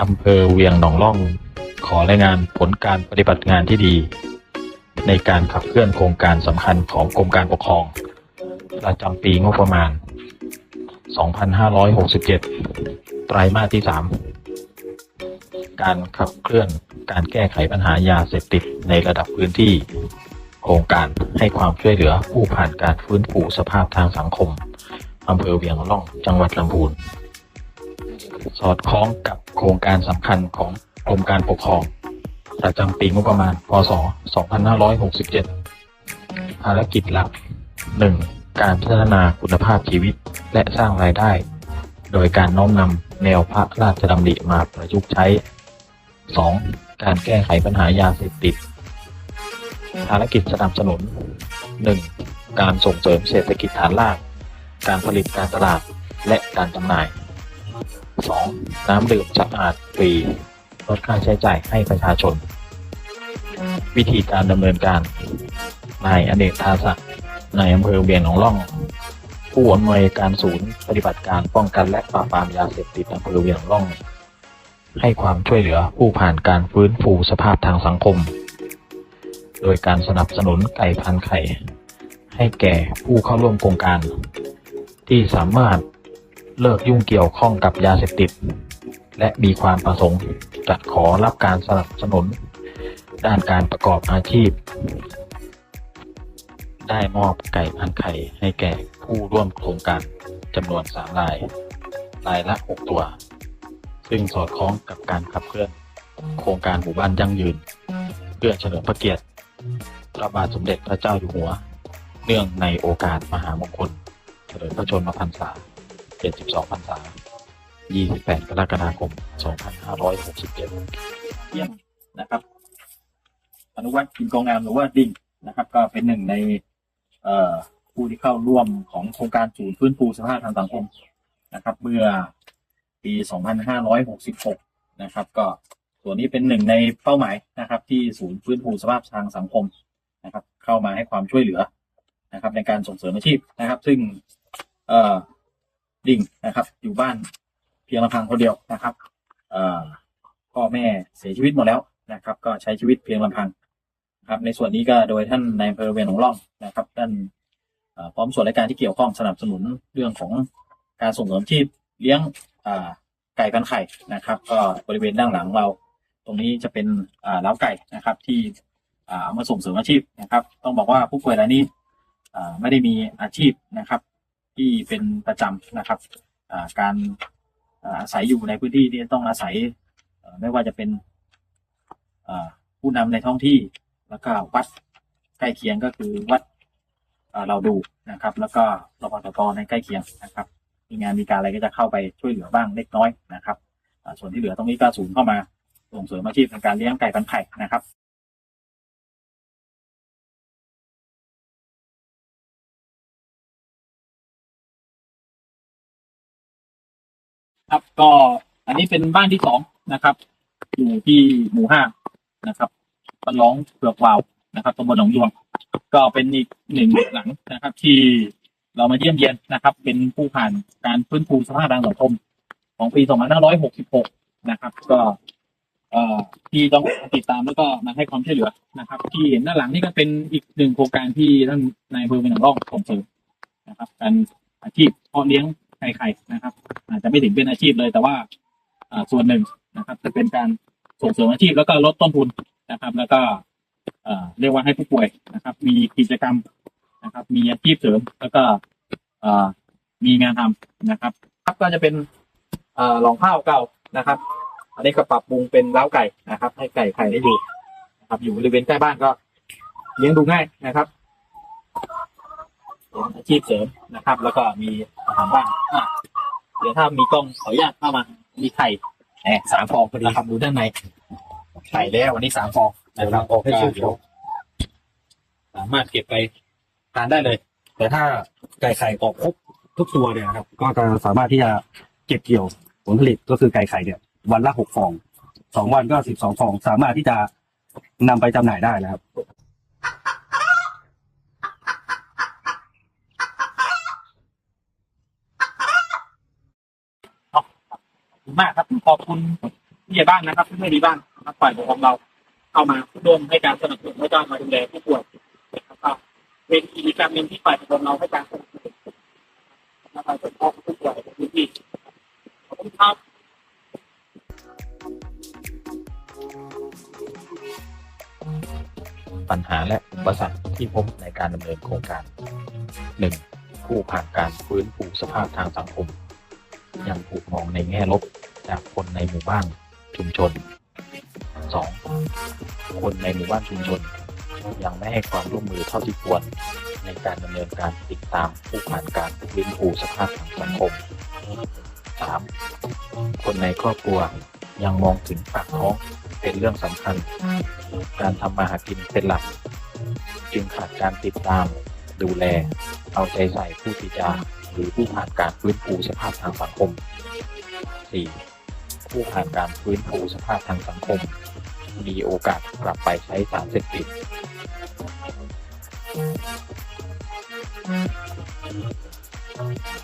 อำเภอเวียงหนองล่อง ขอรายงานผลการปฏิบัติงานที่ดี ในการขับเคลื่อนโครงการสำคัญของกรมการปกครอง ประจำปีงบประมาณ 2567 ไตรมาสที่ 3 การขับเคลื่อนการแก้ไขปัญหายาเสพติดในระดับพื้นที่ โครงการให้ความช่วยเหลือผู้ผ่านการฟื้นฟูสภาพทางสังคมอำเภอเวียงล่องจังหวัดลำพูน สอดคล้องกับ โครงการสำคัญของกรมการปกครอง ประจำปีงบประมาณ พศ 2567 ภารกิจหลัก 1. การพัฒนาคุณภาพชีวิตและสร้างรายได้ โดยการน้อมนำแนวพระราชดำริมาประยุกต์ใช้ 2. การแก้ไขปัญหายาเสพติด ภารกิจสนับสนุน 1. การส่งเสริมเศรษฐกิจฐานราก การผลิตการตลาด และการจำหน่าย 2. น้ำดื่มสะอาดฟรีลดค่าใช้จ่ายให้ประชาชน วิธีการดำเนินการ นายอเนกทาศักดิ์นายอำเภอเวียงหนองล่อง ผู้อำนวยการศูนย์ปฏิบัติการป้องกันและปราบปรามยาเสพติดอำเภอเวียงหนองล่อง ให้ความช่วยเหลือผู้ผ่านการฟื้นฟูสภาพทางสังคม โดยการสนับสนุนไก่พันไข่ ให้แก่ผู้เข้าร่วมโครงการ ที่สามารถ เลิกยุ่งเกี่ยวข้องกับยาเสพติด และมีความประสงค์จะขอรับการสนับสนุน ด้านการประกอบอาชีพ ได้มอบไก่พันไข่ให้แก่ผู้ร่วมโครงการจำนวนสามราย รายละหกตัว ซึ่งสอดคล้องกับการขับเคลื่อน โครงการหมู่บ้านยั่งยืน เพื่อเฉลิมพระเกียรติพระบาทสมเด็จพระเจ้าอยู่หัว เนื่องในโอกาสมหามงคลเฉลิมพระชนมพรรษา 72พรรษา 28 กรกฎาคม 2567 เยี่ยมนะครับ อนุวัฒน์กินกองงามหรือว่าดิ่งนะครับ ก็เป็นหนึ่งในผู้ที่เข้าร่วมของโครงการศูนย์ฟื้นฟูสภาพทางสังคมนะครับ เมื่อปี 2566 นะครับ ก็ส่วนนี้เป็นหนึ่งในเป้าหมายนะครับ ที่ศูนย์ฟื้นฟูสภาพทางสังคมนะครับ เข้ามาให้ความช่วยเหลือนะครับ ในการส่งเสริมอาชีพนะครับ ซึ่งเดิ่งนะครับ อยู่บ้านเพียงลำพังคนเดียวนะครับพ่อแม่เสียชีวิตหมดแล้วนะครับ ก็ใช้ชีวิตเพียงลำพังครับ ในส่วนนี้ก็โดยท่านนายอำเภอเวียงหนองร่องนะครับท่านพร้อมส่วนรายการที่เกี่ยวข้องสนับสนุนเรื่องของการส่งเสริมอาชีพเลี้ยงไก่พันไข่นะครับ ก็บริเวณด้านหลังเรา ตรงนี้จะเป็นเล้าไก่นะครับ ที่เอามาส่งเสริมอาชีพนะครับ ต้องบอกว่าผู้ป่วยรายนี้ไม่ได้มีอาชีพนะครับ ที่เป็นประจำนะครับการอาศัยอยู่ในพื้นที่ที่ต้องอาศัยไม่ว่าจะเป็นผู้นำในท้องที่แล้วก็วัดใกล้เคียงก็คือวัดเราดูนะครับ แล้วก็รพตในใกล้เคียงนะครับมีงานมีการอะไรก็จะเข้าไปช่วยเหลือบ้างเล็กน้อยนะครับส่วนที่เหลือตรงนี้ก็ศูนย์เข้ามาส่งเสริมอาชีพในการเลี้ยงไก่พันไข่นะครับ ครับ ก็อันนี้เป็นบ้านที่สองนะครับ อยู่ที่หมู่ห้านะครับบ้านร้องเผือกวาวนะครับตำบลหนองยวง ก็เป็นอีกหนึ่งหลังนะครับ ที่เรามาเยี่ยมเยียนนะครับ เป็นผู้ผ่านการฟื้นฟูสภาพทางสังคม ของปี 2566 นะครับ ก็เอ่อที่ต้องติดตามแล้วก็มาให้ความช่วยเหลือนะครับ ที่เห็นด้านหลังนี่ก็เป็นอีกหนึ่งโครงการที่ท่านนายอำเภอเป็นหนองร่องส่งเสริมนะครับการอาชีพเพาะเลี้ยง ไก่ไข่นะครับ อาจจะไม่ถึงเป็นอาชีพเลยแต่ว่าส่วนหนึ่งนะครับ จะเป็นการส่งเสริมอาชีพแล้วก็ลดต้นทุนนะครับ แล้วก็เรียกว่าให้ผู้ป่วยนะครับ มีกิจกรรมนะครับ มีอาชีพเสริมแล้วก็มีงานทำนะครับ ครับก็จะเป็นหลองข้าวเก่านะครับ อันนี้ก็ปรับปรุงเป็นเล้าไก่นะครับ ให้ไก่ไข่ได้อยู่นะครับ อยู่บริเวณใกล้บ้านก็เลี้ยงดูง่ายนะครับ อาชีพเสริมนะครับ แล้วก็มีอาหารบ้านอะเดี๋ยวถ้ามีกล้องขออนุญาตเข้ามามีไข่แหมสามฟองพอดีครับดูด้านในไข่แล้ววันนี้สามฟองนะครับออกให้ชื่อเขียวสามารถเก็บไปทานได้เลย แต่ถ้าไก่ไข่ออกครบทุกตัวเนี่ยนะครับ ก็จะสามารถที่จะเก็บเกี่ยวผลผลิตก็คือไก่ไข่เนี่ย วันละหกฟองสองวันก็สิบสองฟอง สามารถที่จะนำไปจำหน่ายได้นะครับ ขอบคุณ มากครับขอบคุณผู้ใหญ่บ้านนะครับผู้ไม่ดีบ้านนะครับฝ่ายปกครองเราเข้ามาร่วมให้การสนับสนุนและก็มาดูแลผู้ป่วยนะครับเป็นกิจกรรมหนึ่งที่ฝ่ายปกครองเราให้การสนับสนุนนะครับโดยเฉพาะผู้ป่วยในพื้นที่ขอบคุณครับปัญหาและอุปสรรคที่พบในการดำเนินโครงการ 1. ผู้ผ่านการฟื้นฟูสภาพทางสังคม ยังถูกมองในแง่ลบจากคนในหมู่บ้านชุมชน 2. คนในหมู่บ้านชุมชน ยังไม่ให้ความร่วมมือเท่าที่ควร ในการดำเนินการติดตามผู้ผ่านการฟื้นฟูสภาพทางสังคม 3. คนในครอบครัวยังมองถึงปากท้องเป็นเรื่องสำคัญ การทำมาหากินเป็นหลัก จึงขาดการติดตาม ดูแล เอาใจใส่ผู้ติดยา หรือผู้ผ่านการฟื้นฟูสภาพทางสังคม 4. ผู้ผ่านการฟื้นฟูสภาพทางสังคม มีโอกาสกลับไปใช้สารเสพติดเ